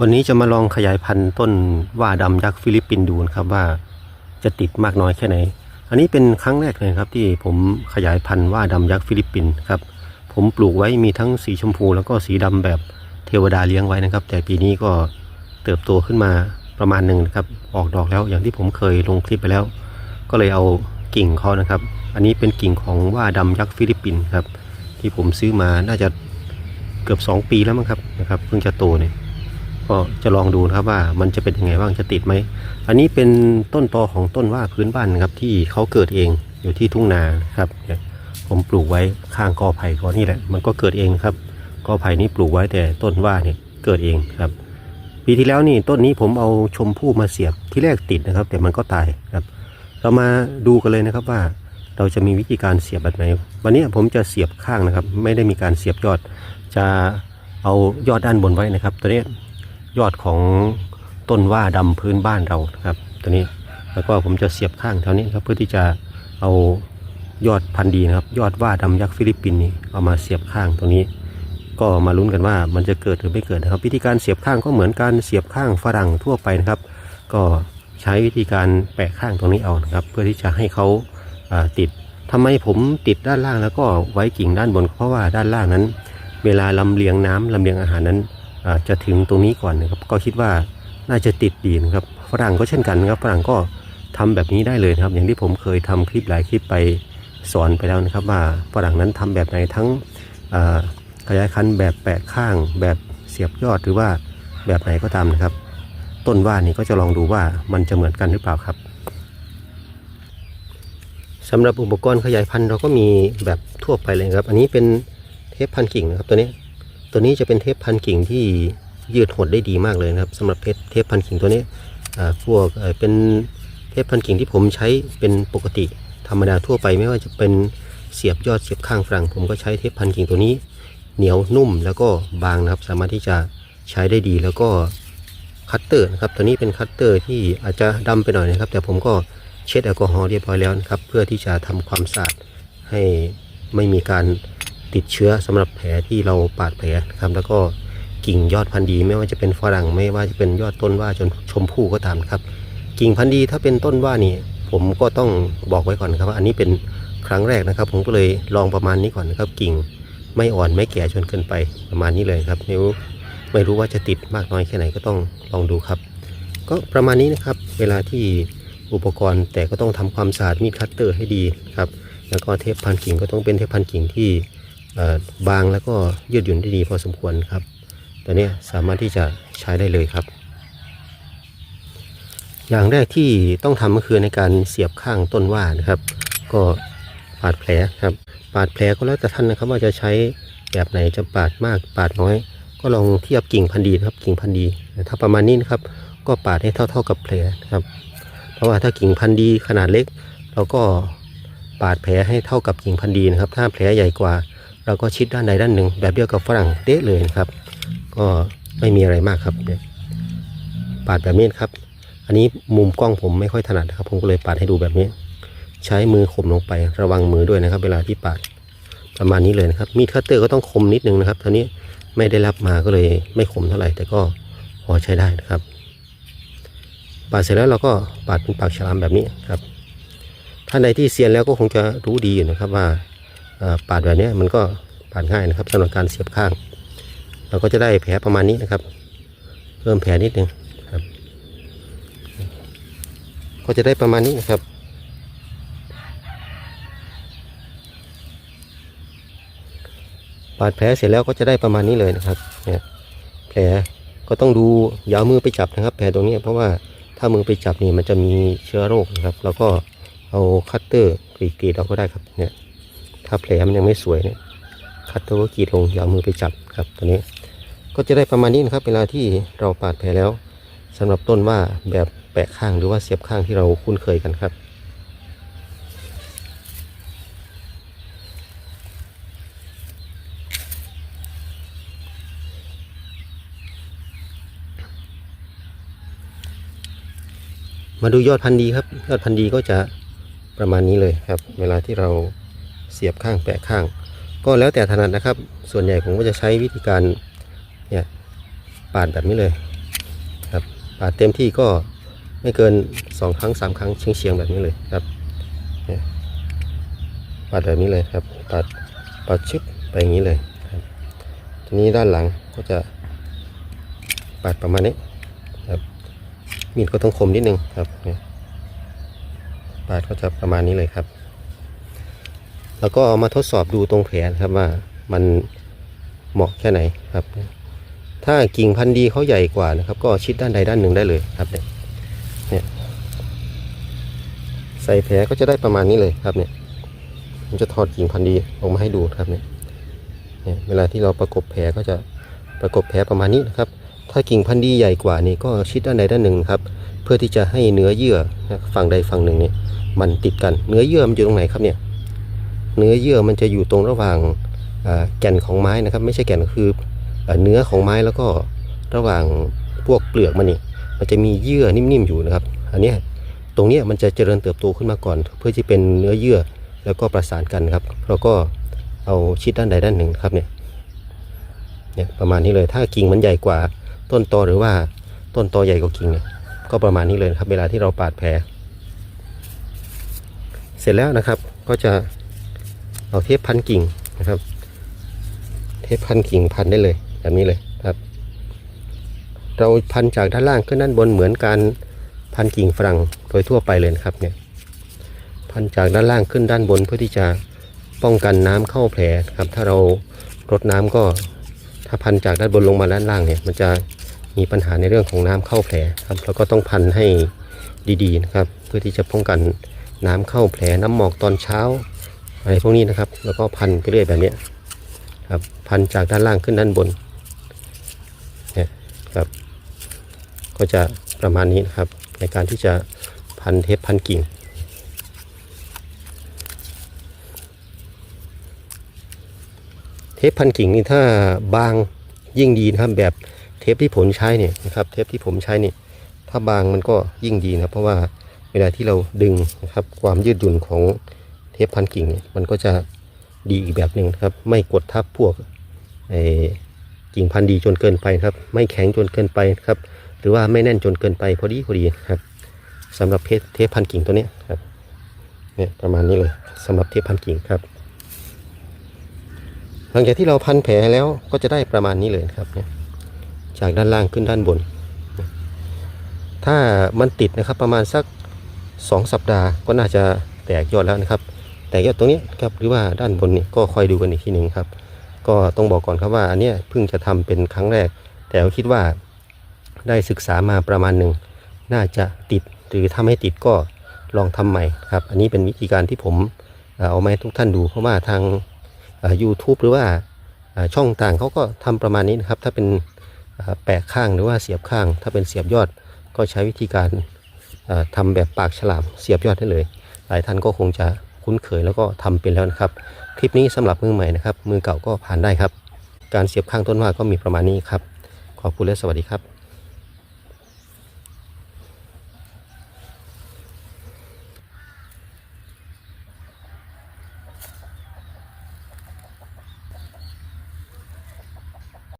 วันนี้จะมาลองขยายพันธุ์ต้นว่าดำยักษ์ฟิลิปปินส์ดูนะครับว่าจะติดมากน้อยแค่ไหน อันนี้เป็นครั้งแรกเลยครับที่ผมขยายพันธุ์ว่าดำยักษ์ฟิลิปปินส์ครับ ผมปลูกไว้มีทั้งสีชมพูแล้วก็สีดำแบบเทวดาเลี้ยงไว้นะครับ แต่ปีนี้ก็เติบโตขึ้นมาประมาณหนึ่งนะครับ ออกดอกแล้วอย่างที่ผมเคยลงคลิปไปแล้ว ก็เลยเอากิ่งเขานะครับ อันนี้เป็นกิ่งของว่าดำยักษ์ฟิลิปปินส์ครับ ที่ผมซื้อมาน่าจะเกือบ 2 ปีแล้วมั้งครับนะครับเพิ่งจะโตเนี่ย ก็จะลองดูนะครับว่ามันจะเป็นยังไงบ้างจะติดไหม อันนี้เป็นต้นตอของต้นว่าพื้นบ้านนะครับที่เขาเกิดเองอยู่ที่ทุ่งนาครับเนี่ยผมปลูกไว้ข้างกอไผ่ก่อนนี่แหละ มันก็เกิดเองครับกอไผ่นี้ปลูกไว้แต่ต้นว่าเนี่ยเกิดเองครับ ปีที่แล้วนี่ต้นนี้ผมเอาชมพู่มาเสียบที่แรกติดนะครับ แต่มันก็ตายครับ เรามาดูกันเลยนะครับว่าเราจะมีวิธีการเสียบแบบไหน วันนี้ผมจะเสียบข้างนะครับ ไม่ได้มีการเสียบยอด จะเอายอดด้านบนไว้นะครับ ตัวนี้ ยอดของต้นว่าดำพื้นบ้านเรานะครับตัวนี้แล้วก็ผมจะเสียบข้างแถวนี้ครับเพื่อที่จะเอายอดพันธุ์ดีนะครับ ยอดว่าดำยักษ์ฟิลิปปินส์นี่เอามาเสียบข้างตรงนี้ ก็มาลุ้นกันว่ามันจะเกิดหรือไม่เกิดนะครับ วิธีการเสียบข้างก็เหมือนการเสียบข้างฝรั่งทั่วไปนะครับ ก็ใช้วิธีการแปะข้างตรงนี้เอานะครับ เพื่อที่จะให้เขาาติดทำไมผมติดด้านล่างแล้วก็ไว้กิ่งด้านบน เพราะว่าด้านล่างนั้น เวลาลำเลียงน้ำลำเลียงอาหารนั้น อาจะถึงตรงนี้ก่อนนะครับ ก็คิดว่าน่าจะติดดีนะครับฝรั่งก็เช่นกันนะครับฝรั่งก็ทำแบบนี้ได้เลยนะครับ อย่างที่ผมเคยทำคลิปหลายคลิปไปสอนไปแล้วนะครับ ว่าฝรั่งนั้นทำแบบไหนทั้งขยายคันธุ์แบบแปะข้างแบบเสียบยอดหรือว่าแบบไหนก็ตามนะครับ ต้นว่านี่ก็จะลองดูว่ามันจะเหมือนกันหรือเปล่าครับสำหรับอุปกรณ์ขยายพันธุ์เราก็มีแบบทั่วไปเลยครับ อันนี้เป็นเทปพันกิ่งนะครับตัวนี้ ตัวนี้จะเป็นเทปพันกิ่งที่ยืดหดได้ดีมากเลยนะครับสำหรับเทปเทปพันกิ่งตัวนี้พวกเป็นเทปพันกิ่งที่ผมใช้เป็นปกติธรรมดาทั่วไปไม่ว่าจะเป็นเสียบยอดเสียบข้างฝรั่งผมก็ใช้เทปพันกิ่งตัวนี้ เหนียวนุ่มแล้วก็บางนะครับ สามารถที่จะใช้ได้ดีแล้วก็คัตเตอร์นะครับตัวนี้เป็นคัตเตอร์ที่อาจจะดำไปหน่อยนะครับ แต่ผมก็เช็ดแอลกอฮอล์เรียบร้อยแล้วนะครับ เพื่อที่จะทำความสะอาดให้ไม่มีการ ติดเชื้อสำหรับแผลที่เราปาดแผลนะครับ แล้วก็กิ่งยอดพันธุ์ดี ไม่ว่าจะเป็นฝรั่งไม่ว่าจะเป็นยอดต้นว่าจนชมพู่ก็ตามครับ กิ่งพันธุ์ดีถ้าเป็นต้นว่านี่ผมก็ต้องบอกไว้ก่อนครับว่าอันนี้เป็นครั้งแรกนะครับ ผมก็เลยลองประมาณนี้ก่อนนะครับ กิ่งไม่อ่อนไม่แก่จนเกินไปประมาณนี้เลยครับไม่รู้ไม่รู้ว่าจะติดมากน้อยแค่ไหนก็ต้องลองดูครับ ก็ประมาณนี้นะครับ เวลาที่อุปกรณ์แต่ก็ต้องทำความสะอาดมีดคัตเตอร์ให้ดีครับ แล้วก็เทปพันกิ่งก็ต้องเป็นเทปพันกิ่งที่ บางแล้วก็ยืดหยุ่นได้ดีพอสมควรครับตัวนี้สามารถที่จะใช้ได้เลยครับ อย่างแรกที่ต้องทำก็คือในการเสียบข้างต้นว่านะครับ ก็ปาดแผลครับ ปาดแผลก็แล้วแต่ท่านนะครับว่าจะใช้แบบไหนจะปาดมากปาดน้อย ก็ลองเทียบกิ่งพันธุ์ดีนะครับกิ่งพันธุ์ดีถ้าประมาณนี้นะครับ ก็ปาดให้เท่า ๆกับแผลนะครับ เพราะว่าถ้ากิ่งพันธุ์ดีขนาดเล็ก เราก็ปาดแผลให้เท่ากับกิ่งพันธุ์ดีนะครับ ถ้าแผลใหญ่กว่า เราก็ชิดด้านใดด้านหนึ่ง แบบเดียวกับฝรั่งเด๊ะเลยนะครับ ก็ไม่มีอะไรมากครับเนี่ยปาดแบบนี้ครับ อันนี้มุมกล้องผมไม่ค่อยถนัดนะครับผมก็เลยปาดให้ดูแบบนี้ ใช้มือข่มลงไประวังมือด้วยนะครับ เวลาที่ปาดประมาณนี้เลยนะครับ มีดคัตเตอร์ก็ต้องคมนิดนึงนะครับท่านี้ไม่ได้รับมาก็เลยไม่คมเท่าไหร่ แต่ก็พอใช้ได้นะครับ ปาดเสร็จแล้วเราก็ปาดเป็นปากฉลามแบบนี้ครับท่านใดที่เซียนแล้วก็คงจะรู้ดีอยู่นะครับว่า ปาดแบบนี้มันก็ปาดง่ายนะครับสำหรับการเสียบข้าง เราก็จะได้แผลประมาณนี้นะครับ เพิ่มแผลนิดนึงครับ ก็จะได้ประมาณนี้นะครับปาดแผลเสร็จแล้วก็จะได้ประมาณนี้เลยนะครับเนี่ยแผลก็ต้องดูอยาวมือไปจับนะครับ แผลตรงนี้เพราะว่าถ้ามือไปจับนี่มันจะมีเชื้อโรคนะครับ แล้วก็เอาคัตเตอร์กรีดกรีดเราก็ได้ครับเนี่ย ถ้าแผลมันยังไม่สวยเนี่ยคัตเตอร์ก็กรีดลงอยามือไปจับครับตัวนี้ ก็จะได้ประมาณนี้นะครับ เวลาที่เราปาดแผลแล้วสำหรับต้นว่าแบบแปะข้างหรือว่าเสียบข้างที่เราคุ้นเคยกันครับมาดูยอดพันธุ์ดีครับ ยอดพันธุ์ดีก็จะประมาณนี้เลยครับ เวลาที่เรา เสียบข้างแปะข้าง ก็แล้วแต่ถนัดนะครับ ส่วนใหญ่ผมก็จะใช้วิธีการเนี่ยปาดแบบนี้เลยครับปาดเต็มที่ก็ไม่เกินสองครั้งสามครั้งเฉียงเฉียงแบบนี้เลยครับเนี่ยปาดแบบนี้เลยครับปาดปาดชึบไปอย่างนี้เลยครับทีนี้ด้านหลังก็จะปาดประมาณนี้ครับมีดก็ต้องคมนิดนึงครับเนี่ยปาดก็จะประมาณนี้เลยครับ แล้วก็เอามาทดสอบดูตรงแผลครับว่ามันเหมาะแค่ไหนครับ ถ้ากิ่งพันธุ์ดีเขาใหญ่กว่านะครับ ก็ชิดด้านใดด้านหนึ่งได้เลยครับเนี่ยเนี่ยใส่แผลก็จะได้ประมาณนี้เลยครับเนี่ยผมจะถอดกิ่งพันธุ์ดีออกมาให้ดูครับเนี่ยเนี่ยเวลาที่เราประกบแผลก็จะประกบแผลประมาณนี้นะครับ ถ้ากิ่งพันธุ์ดีใหญ่กว่านี่ก็ชิดด้านใดด้านหนึ่งครับ เพื่อที่จะให้เนื้อเยื่อฝั่งใดฝั่งหนึ่งเนี่ยมันติดกันเนื้อเยื่อมันอยู่ตรงไหนครับเนี่ย เนื้อเยื่อมันจะอยู่ตรงระหว่างแก่นของไม้นะครับ ไม่ใช่แก่นคือเนื้อของไม้แล้วก็ระหว่างพวกเปลือกมันนี่มันจะมีเยื่อนิ่มๆอยู่นะครับ อันนี้ตรงนี้มันจะเจริญเติบโตขึ้นมาก่อน เพื่อที่เป็นเนื้อเยื่อแล้วก็ประสานกันครับแล้วก็เอาชิดด้านใดด้านหนึ่งครับเนี่ยเนี่ยประมาณนี้เลยถ้ากิ่งมันใหญ่กว่าต้นตอหรือว่าต้นตอใหญ่กว่ากิ่งเนี่ยก็ประมาณนี้เลยครับ เวลาที่เราปาดแผลเสร็จแล้วนะครับก็จะ เอาเทปพันกิ่งนะครับ เทปพันกิ่งพันได้เลยแบบนี้เลยครับ เราพันจากด้านล่างขึ้นด้านบนเหมือนการพันกิ่งฝรั่งโดยทั่วไปเลยนะครับเนี่ยพันจากด้านล่างขึ้นด้านบนเพื่อที่จะป้องกันน้ำเข้าแผลครับ ถ้าเรารดน้ำก็ถ้าพันจากด้านบนลงมาด้านล่างเนี่ย มันจะมีปัญหาในเรื่องของน้ำเข้าแผลครับแล้วก็ต้องพันให้ดีๆนะครับ เพื่อที่จะป้องกันน้ำเข้าแผลน้ำหมอกตอนเช้า อะไรพวกนี้นะครับ แล้วก็พันไปเรื่อยแบบนี้ครับพันจากด้านล่างขึ้นด้านบนเนี่ยครับก็จะประมาณนี้นะครับ ในการที่จะพันเทปพันกิ่งเทปพันกิ่งนี่ถ้าบางยิ่งดีนะครับแบบเทปที่ผมใช้เนี่ยนะครับเทปที่ผมใช้เนี่ยถ้าบางมันก็ยิ่งดีนะเพราะว่าเวลาที่เราดึงนะครับความยืดหยุ่นของ เทปพันกิ่งเนี่ยมันก็จะดีอีกแบบหนึ่งนะครับ ไม่กดทับพวกกิ่งพันธุ์ดีจนเกินไปครับ ไม่แข็งจนเกินไปครับ หรือว่าไม่แน่นจนเกินไปพอดีพอดีครับสำหรับเทปเทปพันกิ่งตัวนี้ครับเนี่ยประมาณนี้เลยสำหรับเทปพันกิ่งครับ หลังจากที่เราพันแผลแล้วก็จะได้ประมาณนี้เลยครับเนี่ยจากด้านล่างขึ้นด้านบน ถ้ามันติดนะครับประมาณสักสองสัปดาห์ก็น่าจะแตกยอดแล้วนะครับ แตกยอดตรงนี้ครับหรือว่าด้านบนนี่ก็คอยดูกันอีกทีหนึ่งครับ ก็ต้องบอกก่อนครับว่าอันเนี้ยเพิ่งจะทำเป็นครั้งแรก แต่คิดว่าได้ศึกษามาประมาณหนึ่งน่าจะติดหรือถ้าไม่ติดก็ลองทำใหม่ครับ อันนี้เป็นวิธีการที่ผมเอามาให้ทุกท่านดู เพราะว่าทางเอ่อ YouTube หรือว่าช่องต่างเขาก็ทำประมาณนี้นะครับ ถ้าเป็นแปะข้างหรือว่าเสียบข้าง ถ้าเป็นเสียบยอดก็ใช้วิธีการเอ่อทำแบบปากฉลามเสียบยอดได้เลย หลายท่านก็คงจะ คุ้นเคยแล้วก็ทำเป็นแล้วนะครับ คลิปนี้สำหรับมือใหม่นะครับ มือเก่าก็ผ่านได้ครับ การเสียบข้างต้นว่าก็มีประมาณนี้ครับ ขอบคุณและสวัสดีครับ